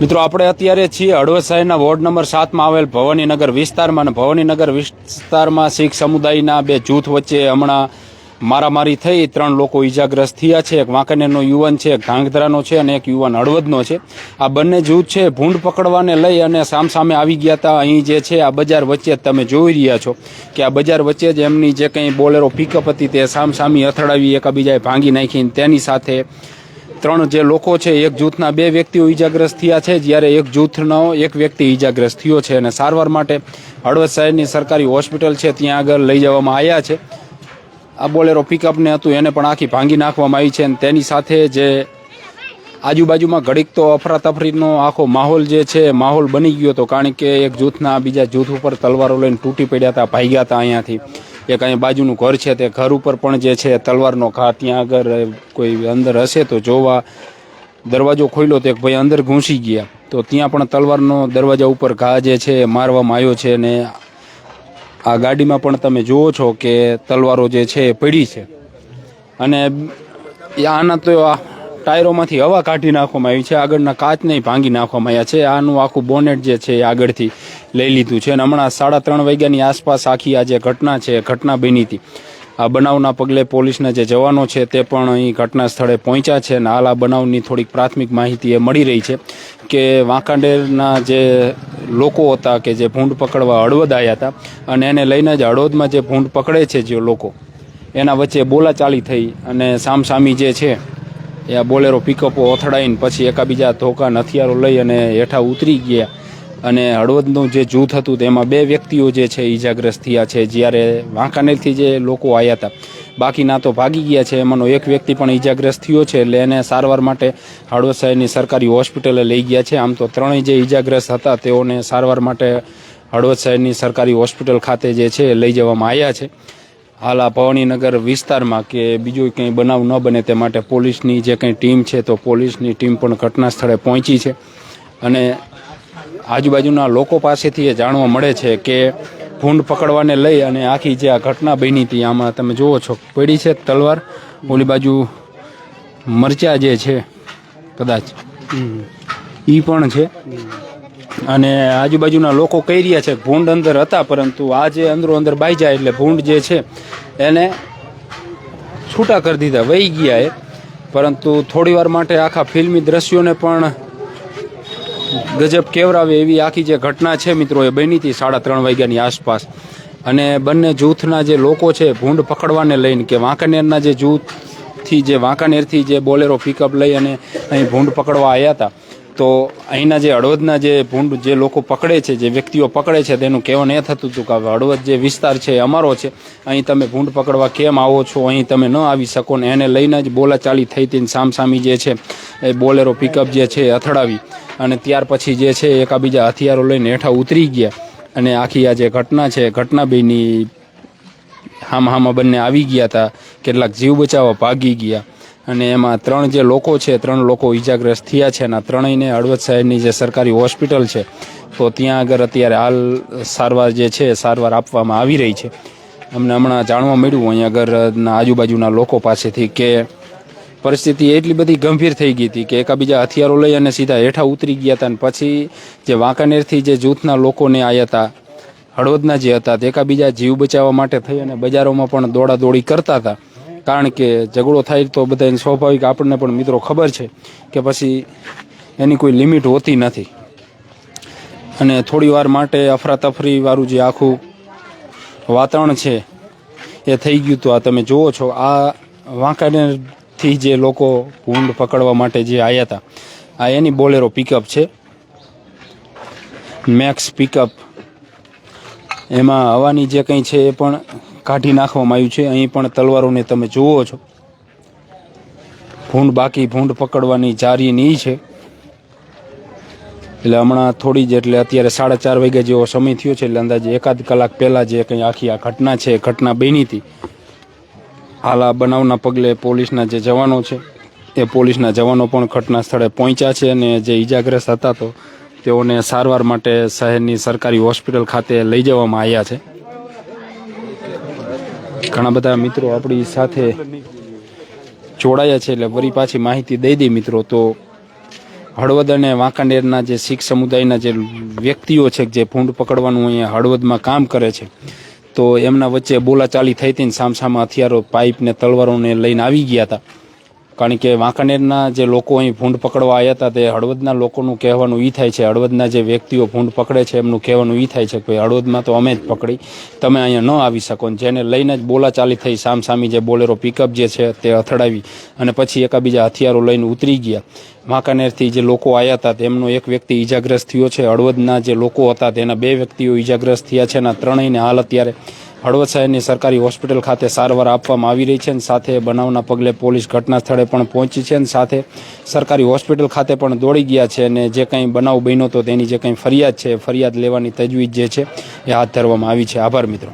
મિત્રો, આપણે અત્યારે છીએ હળવદ શહેરના વોર્ડ નંબર સાતમાં આવેલ ભવાનીનગર વિસ્તારમાં અને ભવાનીનગર વિસ્તારમાં શીખ સમુદાયના બે જૂથ વચ્ચે હમણાં મારામારી થઈ. ત્રણ લોકો ઇજાગ્રસ્ત થયા છે. એક વાંકાનેરનો યુવાન છે, એક ધાંગધ્રાનો છે અને એક યુવાન હળવદનો છે. આ બંને જૂથ છે, ભૂંડ પકડવાને લઈ અને સામસામે આવી ગયા હતા. અહીં જે છે, આ બજાર વચ્ચે તમે જોઈ રહ્યા છો કે આ બજાર વચ્ચે જ એમની જે કંઈ બોલેરો પિકઅપ હતી તે સામસામી અથડાવી એકબીજાએ ભાંગી નાખીને તેની સાથે ત્રણ જે લોકો છે, એક જૂથના બે વ્યક્તિઓ ઈજાગ્રસ્ત થયા છે. જ્યારે એક જૂથનો એક વ્યક્તિ ઈજાગ્રસ્ત થયો છે અને સારવાર માટે હળવદ શહેરની સરકારી હોસ્પિટલ છે, ત્યાં આગળ લઈ જવામાં આવ્યા છે. આ બોલેરો પિકઅપને હતું, એને પણ આખી ભાંગી નાખવામાં આવી છે અને તેની સાથે જે આજુબાજુમાં ઘડીક તો અફરાતફરીનો આખો માહોલ જે છે, માહોલ બની ગયો હતો. કારણ કે એક જૂથના બીજા જૂથ ઉપર તલવારો લઈને તૂટી પડ્યા હતા, ભાગ્યા હતા અહીંયાથી. એક કાંઈ બાજુનું ઘર છે તે ઘર ઉપર પણ જે છે તલવારનો ઘા ત્યાં આગળ કોઈ અંદર હશે તો જોવા. દરવાજો ખોલ્યો તો એક ભાઈ અંદર ઘૂસી ગયા. તો ત્યાં પણ તલવારનો દરવાજા ઉપર ઘા જે છે એ મારવામાં આવ્યો છે ને આ ગાડીમાં પણ તમે જુઓ છો કે તલવારો જે છે એ પડી છે. અને એ આના તો ટાયરોમાંથી હવા કાઢી નાખવામાં આવી છે, આગળના કાચને ભાંગી નાખવામાં આવ્યા છે. આનું આખું બોનેટ જે છે એ આગળથી લઈ લીધું છે અને હમણાં સાડા ત્રણ વાગ્યાની આસપાસ આખી આ જે ઘટના છે ઘટના બની હતી. આ બનાવના પગલે પોલીસના જે જવાનો છે તે પણ અહીં ઘટના સ્થળે પહોંચ્યા છે અને હાલ આ બનાવની થોડીક પ્રાથમિક માહિતી એ મળી રહી છે કે વાંકાંડેરના જે લોકો હતા કે જે ભૂંડ પકડવા હળવદ આવ્યા હતા અને એને લઈને જ હળવદમાં જે ભૂંડ પકડે છે જે લોકો, એના વચ્ચે બોલાચાલી થઈ અને સામસામી જે છે એ બોલેરો પિકઅપો અથડાઈને પછી એકાબીજા ધોકા હથિયારો લઈ અને હેઠા ઉતરી ગયા. અને હળવદનું જે જૂથ હતું તેમાં બે વ્યક્તિઓ જે છે ઈજાગ્રસ્ત થયા છે જ્યારે વાંકાનેરથી જે લોકો આવ્યા હતા. બાકીના તો ભાગી ગયા છે. એમાંનો એક વ્યક્તિ પણ ઈજાગ્રસ્ત થયો છે. એટલે એને સારવાર માટે હળવદ શહેરની સરકારી હોસ્પિટલે લઈ ગયા છે. આમ તો ત્રણેય જે ઈજાગ્રસ્ત હતા તેઓને સારવાર માટે હળવદ શહેરની સરકારી હોસ્પિટલ ખાતે જે છે લઈ જવામાં આવ્યા છે. હાલ આ ભવાનીનગર વિસ્તારમાં કે બીજો કંઈ બનાવ ન બને તે માટે પોલીસની જે કંઈ ટીમ છે તો પોલીસની ટીમ પણ ઘટના સ્થળે પહોંચી છે. અને આજુબાજુના લોકો પાસેથી એ જાણવા મળે છે કે ભૂંડ પકડવાને લઈ અને આખી જે આ ઘટના બની હતી આમાં તમે જુઓ છો પડી છે તલવાર ઓલી બાજુ મરચા જે છે કદાચ. એ પણ છે. અને આજુબાજુના લોકો કહી રહ્યા છે ભૂંડ અંદર હતા, પરંતુ આ જે અંદરો અંદર બાઈ જાય એટલે ભૂંડ જે છે એને છૂટા કરી દીધા, વહી ગયા એ. પરંતુ થોડીવાર માટે આખા ફિલ્મી દ્રશ્યોને પણ ગજબ કેવરાવે એવી આખી જે ઘટના છે મિત્રો, એ બની હતી સાડા ત્રણ વાગ્યાની આસપાસ. અને બંને જૂથના જે લોકો છે ભૂંડ પકડવાને લઈને કે વાંકાનેરના જે જૂથથી જે વાંકાનેરથી જે બોલેરો પિકઅપ લઈ અને અહીં ભૂંડ પકડવા આવ્યા હતા તો અહીંના જે હળવદના જે ભૂંડ જે લોકો પકડે છે, જે વ્યક્તિઓ પકડે છે, તેનું કહેવાનું એ થતું હતું કે હળવદ જે વિસ્તાર છે અમારો છે. અહીં તમે ભૂંડ પકડવા કેમ આવો છો? અહીં તમે ન આવી શકો ને એને લઈને જ બોલાચાલી થઈ હતી સામસામી જે છે, એ બોલેરો પિકઅપ જે છે અથડાવી. અને ત્યાર પછી જે છે, એકાબીજા હથિયારો લઈને હેઠા ઉતરી ગયા. અને આખી આ જે ઘટના છે ઘટના બેની હામ હામાં બંને આવી ગયા હતા. કેટલાક જીવ બચાવવા ભાગી ગયા. અને એમાં ત્રણ જે લોકો છે, ત્રણ લોકો ઈજાગ્રસ્ત થયા છે અને ત્રણેયને હળવદ શહેરની જે સરકારી હોસ્પિટલ છે, તો ત્યાં આગળ અત્યારે હાલ સારવાર જે છે, સારવાર આપવામાં આવી રહી છે. અમને હમણાં જાણવા મળ્યું, અહીંયા આગળના આજુબાજુના લોકો પાસેથી કે પરિસ્થિતિ એટલી બધી ગંભીર થઈ ગઈ હતી કે એકાબીજા હથિયારો લઈ અને સીધા હેઠા ઉતરી ગયા હતા અને પછી જે વાંકાનેરથી જે જૂથના લોકોને આવ્યા હતા, હળવદના જે હતા, તે એકાબીજા જીવ બચાવવા માટે થઈ અને બજારોમાં પણ દોડાદોડી કરતા હતા. કારણ કે ઝઘડો થાય તો બધાને સ્વાભાવિક આપણને પણ મિત્રો ખબર છે કે પછી એની કોઈ લિમિટ હોતી નથી. અને થોડી વાર માટે અફરાતફરી વાળું જે આખું વાતાવરણ છે એ થઈ ગયું તો આ તમે જુઓ છો, આ વાંકાનેરથી જે લોકો ભૂંડ પકડવા માટે જે આવ્યા હતા, આ એની બોલેરો પિકઅપ છે. મેક્સ પિકઅપ એમાં હવાની જે કંઈ છે એ પણ કાઢી નાખવામાં આવ્યું છે. અહીં પણ તલવારોને તમે જુઓ છો. ભૂંડ બાકી ભૂંડ પકડવાની જારીની છે. એટલે હમણાં થોડી જ, એટલે અત્યારે સાડા ચાર વાગ્યા જેવો સમય થયો છે, એટલે અંદાજે એકાદ કલાક પહેલાં જે કંઈ આખી આ ઘટના છે, એ ઘટના બની હતી. હાલ આ બનાવના પગલે પોલીસના જે જવાનો છે, એ પોલીસના જવાનો પણ ઘટના સ્થળે પહોંચ્યા છે અને જે ઈજાગ્રસ્ત હતા તો તેઓને સારવાર માટે શહેરની સરકારી હોસ્પિટલ ખાતે લઈ જવામાં આવ્યા છે. ઘણા બધા મિત્રો આપણી સાથે જોડાયા છે, એટલે વળી પાછી માહિતી દઈ દઈ મિત્રો. તો હળવદ અને વાંકાનેરના જે શીખ સમુદાયના જે વ્યક્તિઓ છે, જે ભૂંડ પકડવાનું અહીંયા હળવદમાં કામ કરે છે, તો એમના વચ્ચે બોલાચાલી થઈ હતી ને સામસામા હથિયારો, પાઇપ ને તલવારોને લઈને આવી ગયા હતા. કારણ કે વાંકાનેરના જે લોકો અહીં ભૂંડ પકડવા આવ્યા હતા, તે હળવદના લોકોનું કહેવાનું એ થાય છે. હળવદના જે વ્યક્તિઓ ભૂંડ પકડે છે, એમનું કહેવાનું એ થાય છે કે હળવદમાં તો અમે જ પકડી. તમે અહીંયા ન આવી શકો. જેને લઈને જ બોલાચાલી થઈ, સામસામી જે બોલેરો પિકઅપ જે છે, તે અથડાવી અને પછી એકાબીજા હથિયારો લઈને ઉતરી ગયા. વાંકાનેરથી જે લોકો આવ્યા હતા, તેમનો એક વ્યક્તિ ઈજાગ્રસ્ત થયો છે. હળવદના જે લોકો હતા, તેના બે વ્યક્તિઓ ઈજાગ્રસ્ત થયા છે. અને ત્રણેયને હાલ અત્યારે હળવદ શહેરની સરકારી હોસ્પિટલ ખાતે સારવાર આપવામાં આવી રહી છે અને સાથે બનાવના પગલે પોલીસ ઘટના સ્થળે પણ પહોંચી છે અને સાથે સરકારી હોસ્પિટલ ખાતે પણ દોડી ગયા છે અને જે કંઈ બનાવ બન્યો તો તેની જે કંઈ ફરિયાદ છે ફરિયાદ લેવાની તજવીજ જે છે એ હાથ ધરવામાં આવી છે. આભાર મિત્રો.